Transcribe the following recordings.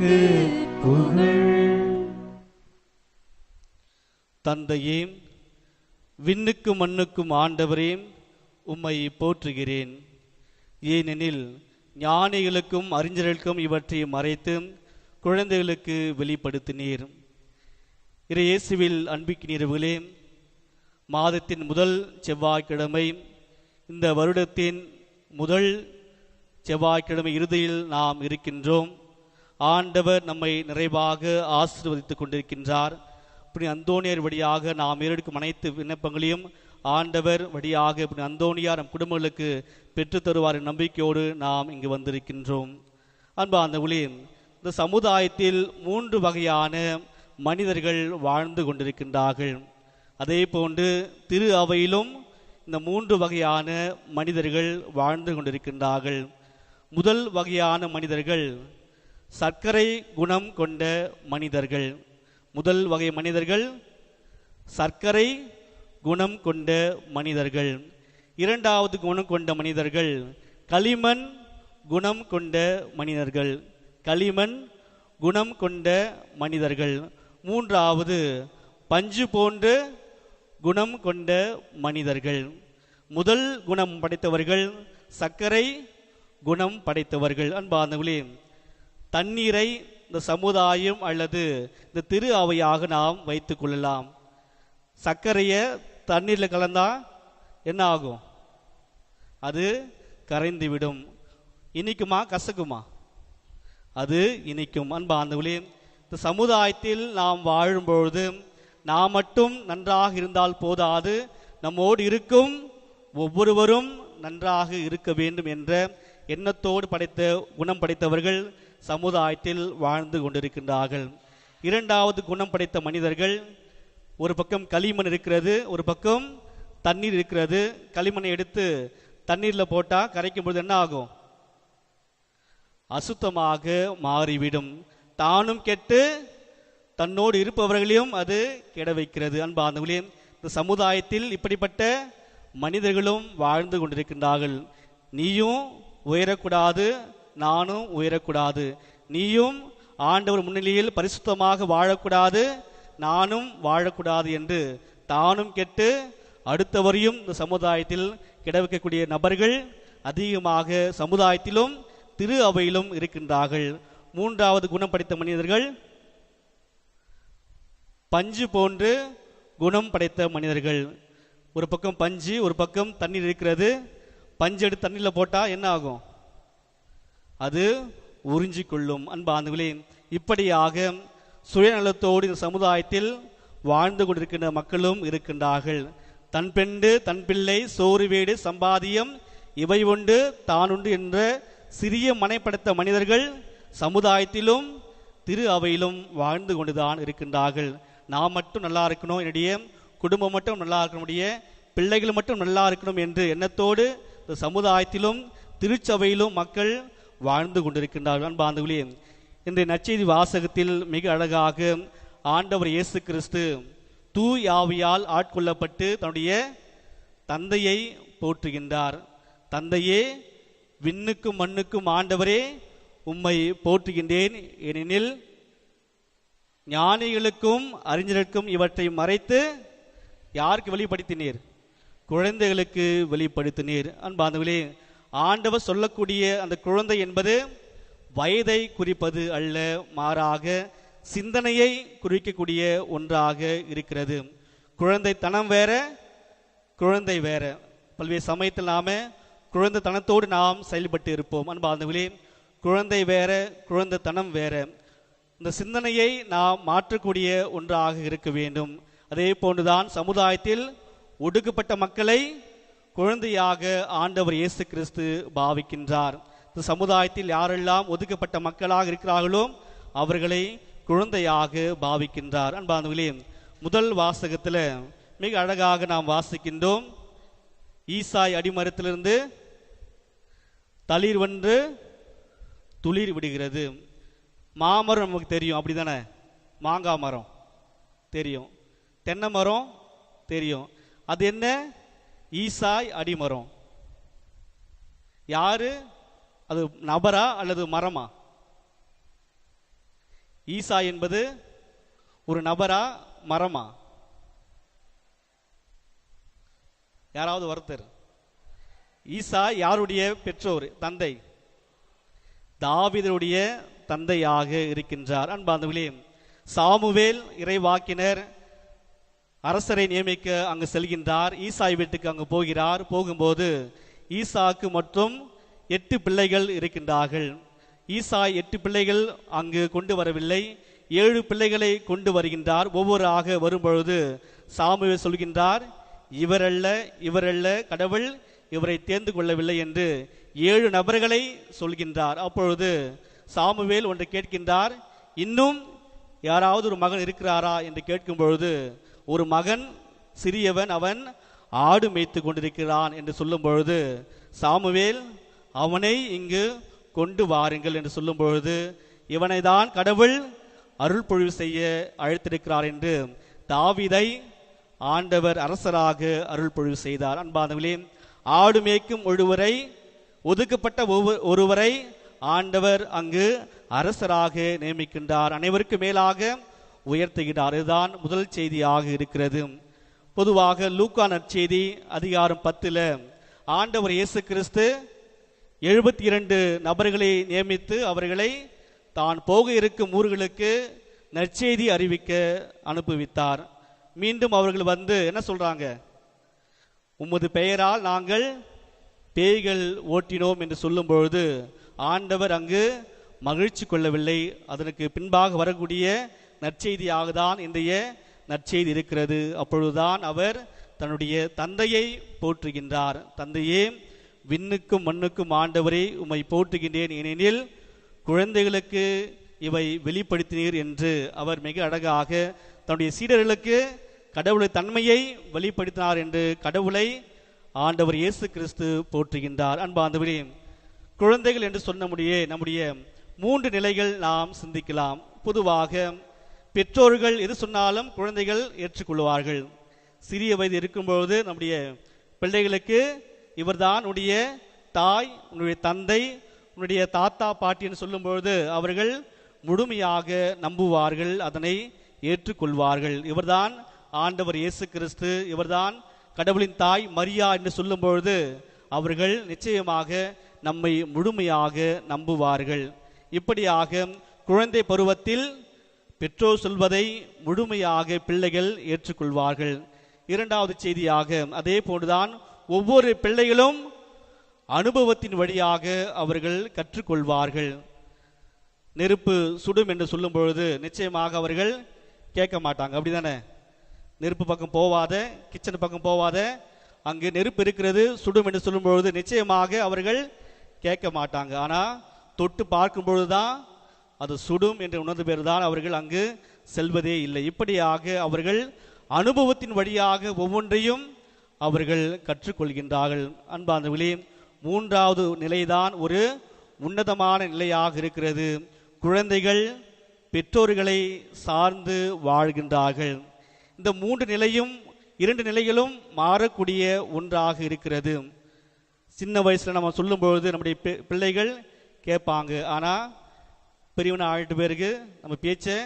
உமக்கு புகழ். தந்தையே விண்ணுக்கும் மண்ணுக்கும் ஆண்டவரே உம்மை போற்றுகிறேன். ஏனெனில் ஞானிகளுக்கும் அறிஞர்களுக்கும் இவற்றை மறைத்து குழந்தைகளுக்கு வெளிப்படுத்தினீர். இறையேசுவில் இயேசுவில் அன்பிக்கினீர்களே மாதத்தின் முதல் செவ்வாய்க்கிழமை இந்த வருடத்தின் முதல் செவ்வாய்க்கிழமை இறுதியில் நாம் இருக்கின்றோம். ஆண்டவர் நம்மை நிறைவாக ஆசீர்வதித்துக் கொண்டிருக்கின்றார். இப்படி அந்தோனியர் வழியாக நாம் ஏறெடுக்கும் அனைத்து விண்ணப்பங்களையும் ஆண்டவர் வழியாக இப்படி அந்தோனியார் நம் குடும்பங்களுக்கு பெற்றுத்தருவார் நம்பிக்கையோடு நாம் இங்கு வந்திருக்கின்றோம். அன்பா அந்த இந்த சமுதாயத்தில் மூன்று வகையான மனிதர்கள் வாழ்ந்து கொண்டிருக்கின்றார்கள். அதே போன்று திரு அவையிலும் இந்த மூன்று வகையான மனிதர்கள் வாழ்ந்து கொண்டிருக்கின்றார்கள். முதல் வகையான மனிதர்கள் சர்க்கரை குணம் கொண்ட மனிதர்கள். முதல் வகை மனிதர்கள் சர்க்கரை குணம் கொண்ட மனிதர்கள். இரண்டாவது குணம் கொண்ட மனிதர்கள் களிமண் குணம் கொண்ட மனிதர்கள். களிமண் குணம் கொண்ட மனிதர்கள். மூன்றாவது பஞ்சு போன்று குணம் கொண்ட மனிதர்கள். முதல் குணம் படைத்தவர்கள் சர்க்கரை குணம் படைத்தவர்கள். அன்பார்ந்தவர்களே தண்ணீரை இந்த சமுதாயம் அல்லது இந்த திரு அவையாக நாம் வைத்துக் கொள்ளலாம். சர்க்கரையை தண்ணீரில் கலந்தா என்ன ஆகும்? அது கரைந்து விடும் இனிக்குமா? கசக்குமா? அது இனிக்கும். அன்பாந்தவளே இந்த சமுதாயத்தில் நாம் வாழும்பொழுது நாம் மட்டும் நன்றாக இருந்தால் போதாது. நம்மோடு இருக்கும் ஒவ்வொருவரும் நன்றாக இருக்க வேண்டும் என்ற எண்ணத்தோடு படைத்த குணம் படைத்தவர்கள் சமுதாயத்தில் வாழ்ந்து கொண்டிருக்கின்றார்கள். இரண்டாவது குணம் படைத்த மனிதர்கள் ஒரு பக்கம் களிமண் இருக்கிறது ஒரு பக்கம் தண்ணீர் இருக்கிறது. களிமண்ணை எடுத்து தண்ணீரில் போட்டால் கரைக்கும் பொழுது என்ன ஆகும்? அசுத்தமாக மாறிவிடும். தானும் கெட்டு தன்னோடு இருப்பவர்களையும் அது கெட வைக்கிறது. அன்பார்ந்தவர்களே இந்த சமுதாயத்தில் இப்படிப்பட்ட மனிதர்களும் வாழ்ந்து கொண்டிருக்கின்றார்கள். நீயும் உயரக்கூடாது நானும் உயரக்கூடாது. நீயும் ஆண்டவர் முன்னிலையில் பரிசுத்தமாக வாழக்கூடாது. நானும் வாழக்கூடாது என்று தானும் கெட்டு அடுத்தவரையும் இந்த சமுதாயத்தில் கிடவிக்கக்கூடிய நபர்கள் அதிகமாக சமுதாயத்திலும் திரு அவையிலும் இருக்கின்றார்கள். மூன்றாவது குணம் படைத்த மனிதர்கள் பஞ்சு போன்று குணம் படைத்த மனிதர்கள். ஒரு பக்கம் பஞ்சு ஒரு பக்கம் தண்ணீர் இருக்கிறது. பஞ்சு எடுத்து தண்ணியில் போட்டால் என்ன ஆகும்? அது உறிஞ்சி கொள்ளும் அன்பாந்தங்களே இப்படியாக சுயநலத்தோடு இந்த சமுதாயத்தில் வாழ்ந்து கொண்டிருக்கின்ற மக்களும் இருக்கின்றார்கள். தன் பெண்டு தன் பிள்ளை சோறு வீடு சம்பாதியம் இவை உண்டு. தான் உண்டு என்ற சிறிய மனைப்படைத்த மனிதர்கள் சமுதாயத்திலும் திரு அவையிலும் வாழ்ந்து கொண்டுதான் இருக்கின்றார்கள். நான் மட்டும் நல்லா இருக்கணும் என்னுடைய குடும்பம் மட்டும் நல்லா இருக்கணுடைய பிள்ளைகள் மட்டும் நல்லா இருக்கணும் என்று எண்ணத்தோடு இந்த சமுதாயத்திலும் திருச்சபையிலும் மக்கள் வாழ்ந்து கொண்டிருக்கின்றார்கள். அன்பாந்தவர்களே இந்த நச்செய்தி வாசகத்தில் மிக அழகாக ஆண்டவர் இயேசு கிறிஸ்து தூய் ஆவியால் ஆட்கொள்ளப்பட்டு தன்னுடைய தந்தையை போற்றுகின்றார். தந்தையே விண்ணுக்கும் மண்ணுக்கும் ஆண்டவரே உம்மை போற்றுகின்றேன். ஏனெனில் ஞானிகளுக்கும் அறிஞருக்கும் இவற்றை மறைத்து யாருக்கு வெளிப்படுத்தினீர்? குழந்தைகளுக்கு வெளிப்படுத்தினீர். அன்பாந்தவர்களே ஆண்டவர் சொல்லக்கூடிய அந்த குழந்தை என்பது வயதை குறிப்பது அல்ல மாறாக சிந்தனையை குறிக்கக்கூடிய ஒன்றாக இருக்கிறது. குழந்தைத்தனம் வேற குழந்தை வேற. பல்வேறு சமயத்தில் நாம குழந்தை தனத்தோடு நாம் செயல்பட்டு இருப்போம். அன்பார்ந்தவர்களே குழந்தை வேற குழந்தைத்தனம் வேற. இந்த சிந்தனையை நாம் மாற்றக்கூடிய ஒன்றாக இருக்க வேண்டும். அதே போன்றுதான் சமுதாயத்தில் ஒடுக்கப்பட்ட மக்களை குழந்தையாக ஆண்டவர் இயேசு கிறிஸ்து பாவிக்கின்றார். இந்த சமுதாயத்தில் யாரெல்லாம் ஒதுக்கப்பட்ட மக்களாக இருக்கிறார்களோ அவர்களை குழந்தையாக பாவிக்கின்றார். அன்பாந்தவர்களே முதல் வாசகத்தில் மிக அழகாக நாம் வாசிக்கின்றோம். ஈசாய் அடிமரத்திலிருந்து தளிர் வென்று துளிர் விடுகிறது. மாமரம் நமக்கு தெரியும் அப்படிதானே? மாங்காய் மரம் தெரியும். தென்னை மரம் தெரியும். அது என்ன? ஈசாய் அடிமரம். யாரு? அது நபரா அல்லது மரமா? ஈசா என்பது ஒரு நபரா மரமா? யாராவது ஒருத்தர். ஈசா யாருடைய பெற்றோர்? தந்தை. தாவிதருடைய தந்தையாக இருக்கின்றார். அன்பாந்தவிலே சாமுவேல் இறைவாக்கினர் அரசரை நியமிக்க அங்கு செல்கின்றார். ஈசாய் வீட்டுக்கு அங்கு போகிறார். போகும்போது ஈசாக்கு மற்றும் எட்டு பிள்ளைகள் இருக்கின்றார்கள். ஈசாய் எட்டு பிள்ளைகள் அங்கு கொண்டு வரவில்லை. ஏழு பிள்ளைகளை கொண்டு வருகின்றார். ஒவ்வொரு ஆக வரும்பொழுது சாமுவேல் சொல்கின்றார் இவரல்ல இவரல்ல கடவுள் இவரை தேர்ந்து கொள்ளவில்லை என்று ஏழு நபர்களை சொல்கின்றார். அப்பொழுது சாமுவேல் ஒன்று கேட்கின்றார் இன்னும் யாராவது ஒரு மகன் இருக்கிறாரா? என்று கேட்கும் பொழுது ஒரு மகன் சிறியவன் அவன் ஆடு மேய்த்து கொண்டிருக்கிறான் என்று சொல்லும் பொழுது சாமுவேல் அவனை இங்கு கொண்டு வாருங்கள் என்று சொல்லும் பொழுது இவனை தான் கடவுள் அருள் பொழிவு செய்ய அழைத்திருக்கிறார் என்று தாவிதை ஆண்டவர் அரசராக அருள் பொழிவு செய்தார். அன்பானவர்களே ஆடு மேய்க்கும் ஒருவரை ஒதுக்கப்பட்ட ஒவ்வொரு- ஒருவரை ஆண்டவர் அங்கு அரசராக நியமிக்கின்றார். அனைவருக்கு மேலாக உயர்த்துகிறார். இதுதான் முதல் செய்தியாக இருக்கிறது. பொதுவாக லூக்கா நற்செய்தி அதிகாரம் பத்துல ஆண்டவர் இயேசு கிறிஸ்து எழுபத்தி இரண்டு நபர்களை நியமித்து அவர்களை தான் போக இருக்கும் ஊர்களுக்கு நற்செய்தி அறிவிக்க அனுப்புவித்தார். மீண்டும் அவர்கள் வந்து என்ன சொல்றாங்க? உமது பெயரால் நாங்கள் பேய்கள் ஓட்டினோம் என்று சொல்லும் பொழுது ஆண்டவர் அங்கு மகிழ்ச்சி கொள்ளவில்லை. அதற்கு பின்பாக வரக்கூடிய நற்செய்தியாக தான் இன்றைய நற்செய்தி இருக்கிறது. அப்பொழுதுதான் அவர் தன்னுடைய தந்தையை போற்றுகின்றார். தந்தையே விண்ணுக்கும் மண்ணுக்கும் ஆண்டவரே உம்மை போற்றுகின்றேன் ஏனெனில் குழந்தைகளுக்கு இவை வெளிப்படுத்தினீர் என்று அவர் மிக அழகாக தன்னுடைய சீடர்களுக்கு கடவுளை தன்மையை வெளிப்படுத்தினார் என்று கடவுளை ஆண்டவர் இயேசு கிறிஸ்து போற்றுகின்றார். அன்பாந்தவரே குழந்தைகள் என்று சொன்ன முடியே நம்முடைய மூன்று நிலைகள் நாம் சிந்திக்கலாம். பொதுவாக பெற்றோர்கள் எது சொன்னாலும் குழந்தைகள் ஏற்றுக்கொள்வார்கள். சிறிய வயது இருக்கும்பொழுது நம்முடைய பிள்ளைகளுக்கு இவர்தான் உன்னுடைய தாய் உன்னுடைய தந்தை உன்னுடைய தாத்தா பாட்டி என்று சொல்லும்பொழுது அவர்கள் முழுமையாக நம்புவார்கள் அதனை ஏற்றுக்கொள்வார்கள். இவர்தான் ஆண்டவர் இயேசு கிறிஸ்து இவர்தான் கடவுளின் தாய் மரியா என்று சொல்லும்பொழுது அவர்கள் நிச்சயமாக நம்மை முழுமையாக நம்புவார்கள். இப்படியாக குழந்தை பருவத்தில் பெற்றோர் சொல்வதை முழுமையாக பிள்ளைகள் ஏற்றுக்கொள்வார்கள். இரண்டாவது செய்தியாக அதே போன்றுதான் ஒவ்வொரு பிள்ளைகளும் அனுபவத்தின் வழியாக அவர்கள் கற்றுக்கொள்வார்கள். நெருப்பு சுடும் என்று சொல்லும் பொழுது நிச்சயமாக அவர்கள் கேட்க மாட்டாங்க. அப்படிதானே? நெருப்பு பக்கம் போவாத கிச்சன் பக்கம் போவாத அங்கு நெருப்பு இருக்கிறது சுடும் என்று சொல்லும் பொழுது நிச்சயமாக அவர்கள் கேட்க மாட்டாங்க. ஆனால் தொட்டு பார்க்கும் பொழுதுதான் அது சுடும் என்று உணர்ந்த பேர்தான் அவர்கள் அங்கு செல்வதே இல்லை. இப்படியாக அவர்கள் அனுபவத்தின் வழியாக ஒவ்வொன்றையும் அவர்கள் கற்றுக்கொள்கின்றார்கள். அன்பார்ந்தவர்களே மூன்றாவது நிலைதான் ஒரு உன்னதமான நிலையாக இருக்கிறது. குழந்தைகள் பெற்றோர்களை சார்ந்து வாழ்கின்றார்கள். இந்த மூன்று நிலையும் இரண்டு நிலைகளும் மாறக்கூடிய ஒன்றாக இருக்கிறது. சின்ன வயசில் நம்ம சொல்லும் பொழுது நம்முடைய பி- பிள்ளைகள் கேட்பாங்க. ஆனால் பெரியவனை ஆகிட்டு பிறகு நம்ம பேச்சை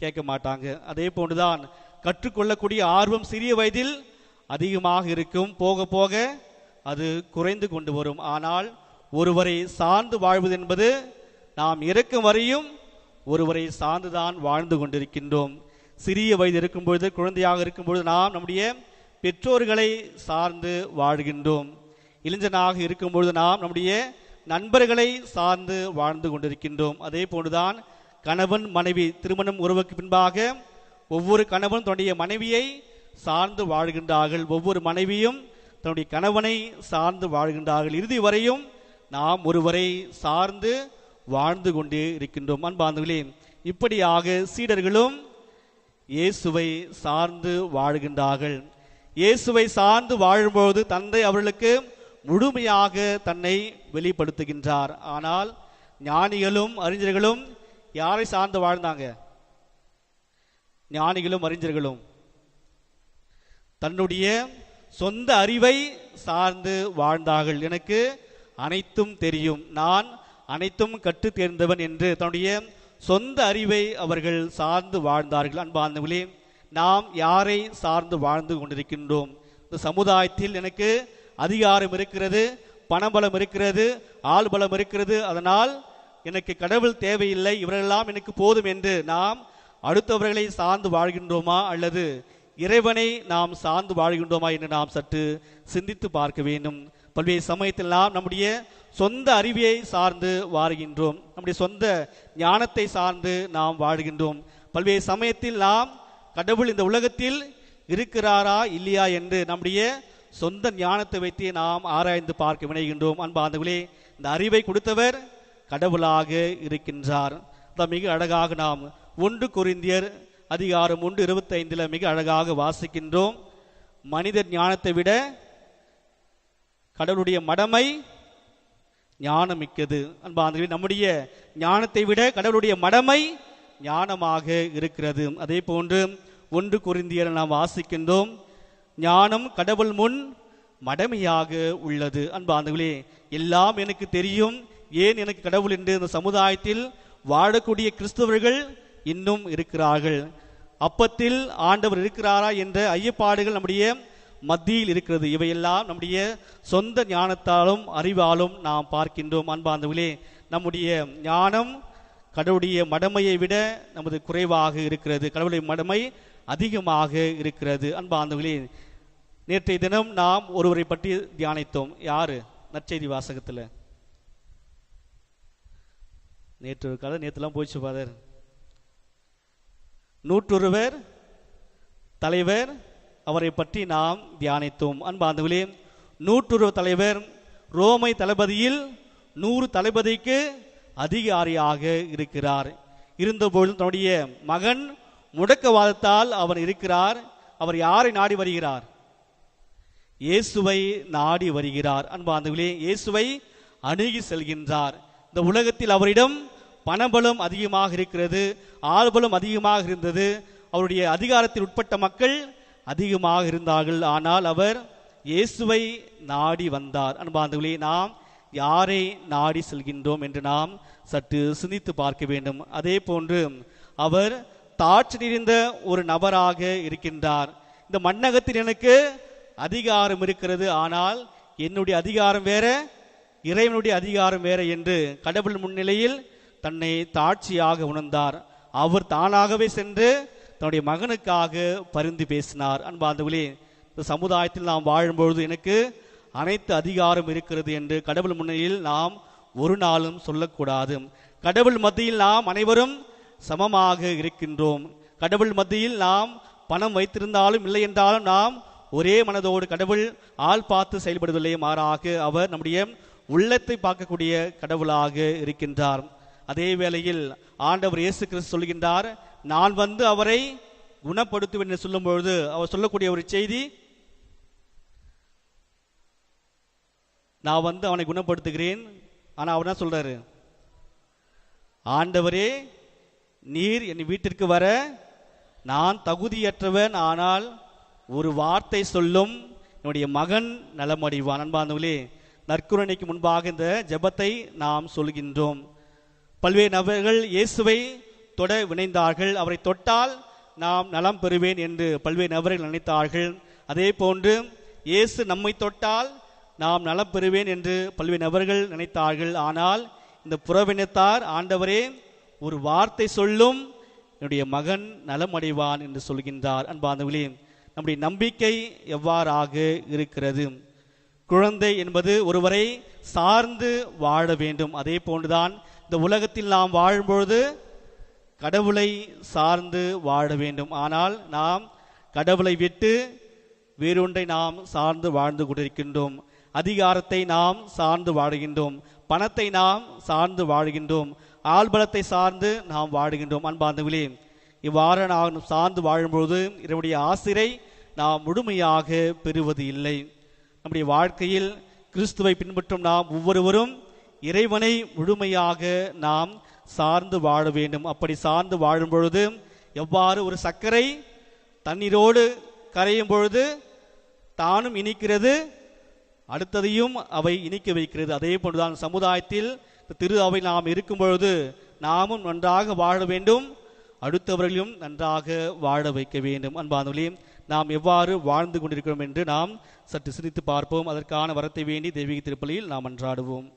கேட்க மாட்டாங்க. அதே போன்றுதான் கற்றுக்கொள்ளக்கூடிய ஆர்வம் சிறிய வயதில் அதிகமாக இருக்கும். போக போக அது குறைந்து கொண்டு வரும். ஆனால் ஒருவரை சார்ந்து வாழ்வது என்பது நாம் இறக்கும் வரையும் ஒருவரை சார்ந்துதான் வாழ்ந்து கொண்டிருக்கின்றோம். சிறிய வயது இருக்கும் பொழுது குழந்தையாக இருக்கும் பொழுது நாம் நம்முடைய பெற்றோர்களை சார்ந்து வாழ்கின்றோம். இளைஞனாக இருக்கும் பொழுது நாம் நம்முடைய நண்பர்களை சார்ந்து வாழ்ந்து கொண்டிருக்கின்றோம். அதே போன்றுதான் கணவன் மனைவி திருமணம் உறவுக்கு பின்பாக ஒவ்வொரு கணவன் தன்னுடைய மனைவியை சார்ந்து வாழ்கின்றார்கள். ஒவ்வொரு மனைவியும் தன்னுடைய கணவனை சார்ந்து வாழ்கின்றார்கள். இறுதி வரையும் நாம் ஒருவரை சார்ந்து வாழ்ந்து கொண்டே இருக்கின்றோம். அன்பாந்தங்களே இப்படியாக சீடர்களும் இயேசுவை சார்ந்து வாழ்கின்றார்கள். இயேசுவை சார்ந்து வாழும்போது தந்தை அவர்களுக்கு முழுமையாக தன்னை வெளிப்படுத்துகின்றார். ஆனால் ஞானிகளும் அறிஞர்களும் யாரை சார்ந்து வாழ்ந்தாங்க? ஞானிகளும் அறிஞர்களும். தன்னுடைய சொந்த அறிவை சார்ந்து வாழ்ந்தார்கள். எனக்கு அனைத்தும் தெரியும். நான் அனைத்தும் கற்று தேர்ந்தவன் என்று தன்னுடைய சொந்த அறிவை அவர்கள் சார்ந்து வாழ்ந்தார்கள். அன்பார்ந்தவர்களே நாம் யாரை சார்ந்து வாழ்ந்து கொண்டிருக்கின்றோம்? இந்த சமுதாயத்தில் எனக்கு அதிகாரம் இருக்கிறது பணபலம் இருக்கிறது ஆள்பலம் இருக்கிறது. அதனால் எனக்கு கடவுள் தேவையில்லை. இவரெல்லாம் எனக்கு போதும் என்று நாம் அடுத்தவர்களை சார்ந்து வாழ்கின்றோமா அல்லது இறைவனை நாம் சார்ந்து வாழ்கின்றோமா என்று நாம் சற்று சிந்தித்து பார்க்க வேண்டும். பல்வேறு சமயத்தில் நாம் நம்முடைய சொந்த அறிவியை சார்ந்து வாழ்கின்றோம். நம்முடைய சொந்த ஞானத்தை சார்ந்து நாம் வாழ்கின்றோம். பல்வேறு சமயத்தில் நாம் கடவுள் இந்த உலகத்தில் இருக்கிறாரா இல்லையா என்று நம்முடைய சொந்த ஞானத்தை வைத்து நாம் ஆராய்ந்து பார்க்க வினைகின்றோம். அன்பாந்தவர்களே இந்த அறிவை கொடுத்தவர் கடவுளாக இருக்கின்றார். அதான் மிக அழகாக நாம் ஒன்று குறிந்தியர் அதிகாரம் ஒன்று இருபத்தைந்தில் மிக அழகாக வாசிக்கின்றோம். மனிதர் ஞானத்தை விட கடவுளுடைய மடமை ஞானமிக்கது. அன்பாந்தவர்களே நம்முடைய ஞானத்தை விட கடவுளுடைய மடமை ஞானமாக இருக்கிறது. அதே போன்று ஒன்று குறிந்தியர் நாம் வாசிக்கின்றோம். ஞானம் கடவுள் முன் மடமையாக உள்ளது. அன்பாந்தவர்களே எல்லாம் எனக்கு தெரியும். ஏன் எனக்கு கடவுள் என்று இந்த சமுதாயத்தில் வாழக்கூடிய கிறிஸ்தவர்கள் இன்னும் இருக்கிறார்கள். அப்பத்தில் ஆண்டவர் இருக்கிறாரா என்ற ஐயப்பாடுகள் நம்முடைய மத்தியில் இருக்கிறது. இவையெல்லாம் நம்முடைய சொந்த ஞானத்தாலும் அறிவாலும் நாம் பார்க்கின்றோம். அன்பாந்தவர்களே நம்முடைய ஞானம் கடவுளுடைய மடமையை விட நமது குறைவாக இருக்கிறது. கடவுளுடைய மடமை அதிகமாக இருக்கிறது. அன்பாந்தவர்களே நேற்றைய தினம் நாம் ஒருவரை பற்றி தியானித்தோம். யாரு? நற்செய்தி வாசகத்தில். நேற்று ஒரு கதை நேற்றுலாம் போயிடுச்சு ஃபாதர். நூற்றொருவர் தலைவர் அவரை பற்றி நாம் தியானித்தோம். அன்பாந்தவர்களே நூற்றொரு தலைவர் ரோமை தளபதியில் நூறு தளபதிக்கு அதிகாரியாக இருக்கிறார். இருந்தபோதும் தன்னுடைய மகன் முடக்கவாதத்தால் அவர் இருக்கிறார். அவர் யாரை நாடி வருகிறார்? இயேசுவை நாடி வருகிறார். அன்பாந்தவர்களே இயேசுவை அணுகி செல்கின்றார். இந்த உலகத்தில் அவரிடம் பணபலம் அதிகமாக இருக்கிறது ஆள்பலம் அதிகமாக இருந்தது அவருடைய அதிகாரத்தில் உட்பட்ட மக்கள் அதிகமாக இருந்தார்கள். ஆனால் அவர் இயேசுவை நாடி வந்தார். அன்பாந்தவர்களே நாம் யாரை நாடி செல்கின்றோம் என்று நாம் சற்று சிந்தித்து பார்க்க வேண்டும். அதே போன்று அவர் தாட்சி நிறைந்த ஒரு நபராக இருக்கின்றார். இந்த மண்ணகத்தில் எனக்கு அதிகாரம் இருக்கிறது. ஆனால் என்னுடைய அதிகாரம் வேற இறைவனுடைய அதிகாரம் வேற என்று கடவுள் முன்னிலையில் தன்னை தாட்சியாக உணர்ந்தார். அவர் தானாகவே சென்று தன்னுடைய மகனுக்காக பரிந்து பேசினார். அன்பாந்தவளே இந்த சமுதாயத்தில் நாம் வாழும்பொழுது எனக்கு அனைத்து அதிகாரம் இருக்கிறது என்று கடவுள் முன்னிலையில் நாம் ஒரு நாளும் சொல்லக்கூடாது. கடவுள் மத்தியில் நாம் அனைவரும் சமமாக இருக்கின்றோம். கடவுள் மத்தியில் நாம் பணம் வைத்திருந்தாலும் இல்லை என்றாலும் நாம் ஒரே மனதோடு கடவுள் ஆள் பார்த்து செயல்படுவதில்லை மாறாக அவர் நம்முடைய உள்ளத்தை பார்க்கக்கூடிய கடவுளாக இருக்கின்றார். அதே வேளையில் ஆண்டவர் இயேசு கிறிஸ்து சொல்கின்றார் நான் வந்து அவரை குணப்படுத்துவேன் என்று சொல்லும் பொழுது அவர் சொல்லக்கூடிய ஒரு செய்தி நான் வந்து அவனை குணப்படுத்துகிறேன். ஆனா அவர் என்ன சொல்றாரு ஆண்டவரே நீர் என் வீட்டிற்கு வர நான் தகுதியற்றவன் ஆனால் ஒரு வார்த்தை சொல்லும் என்னுடைய மகன் நலமடைவான். அன்பாந்தவர்களே நற்குரணைக்கு முன்பாக இந்த ஜெபத்தை நாம் சொல்கின்றோம். பல்வேறு நபர்கள் இயேசுவை தொட வினைந்தார்கள். அவரை தொட்டால் நாம் நலம் பெறுவேன் என்று பல்வேறு நபர்கள் நினைத்தார்கள். அதே போன்று இயேசு நம்மை தொட்டால் நாம் நலம் பெறுவேன் என்று பல்வேறு நபர்கள் நினைத்தார்கள். ஆனால் இந்த புறவினத்தார் ஆண்டவரே ஒரு வார்த்தை சொல்லும் என்னுடைய மகன் நலமடைவான் என்று சொல்கின்றார். அன்பாந்தவர்களே நம்முடைய நம்பிக்கை எவ்வாறாக இருக்கிறது? குழந்தை என்பது ஒருவரை சார்ந்து வாழ வேண்டும். அதே போன்றுதான் இந்த உலகத்தில் நாம் வாழும்பொழுது கடவுளை சார்ந்து வாழ வேண்டும். ஆனால் நாம் கடவுளை விட்டு வேறொன்றை நாம் சார்ந்து வாழ்ந்து கொண்டிருக்கின்றோம். அதிகாரத்தை நாம் சார்ந்து வாழுகின்றோம். பணத்தை நாம் சார்ந்து வாழுகின்றோம். ஆள்பலத்தை சார்ந்து நாம் வாழுகின்றோம். அன்பார்ந்தவர்களே இவ்வாறு நாம் சார்ந்து வாழும்பொழுது இதனுடைய ஆசிரை நாம் முழுமையாக பெறுவது இல்லை. நம்முடைய வாழ்க்கையில் கிறிஸ்துவை பின்பற்றும் நாம் ஒவ்வொருவரும் இறைவனை முழுமையாக நாம் சார்ந்து வாழ வேண்டும். அப்படி சார்ந்து வாழும் பொழுது எவ்வாறு ஒரு சர்க்கரை தண்ணீரோடு கரையும் பொழுது தானும் இனிக்கிறது அடுத்ததையும் அவை இனிக்க வைக்கிறது. அதே போன்றுதான் சமுதாயத்தில் திரு அவை நாம் இருக்கும் பொழுது நாமும் நன்றாக வாழ வேண்டும். அடுத்தவர்களையும் நன்றாக வாழ வைக்க வேண்டும். அன்பானவர்களே நாம் எவ்வாறு வாழ்ந்து கொண்டிருக்கிறோம் என்று நாம் சற்று சிந்தித்து பார்ப்போம். அதற்கான வரத்தை வேண்டி தெய்வீக திருப்பலியில் நாம் அன்றாடுவோம்.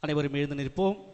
அனைவரும் எழுந்து நிற்போம்.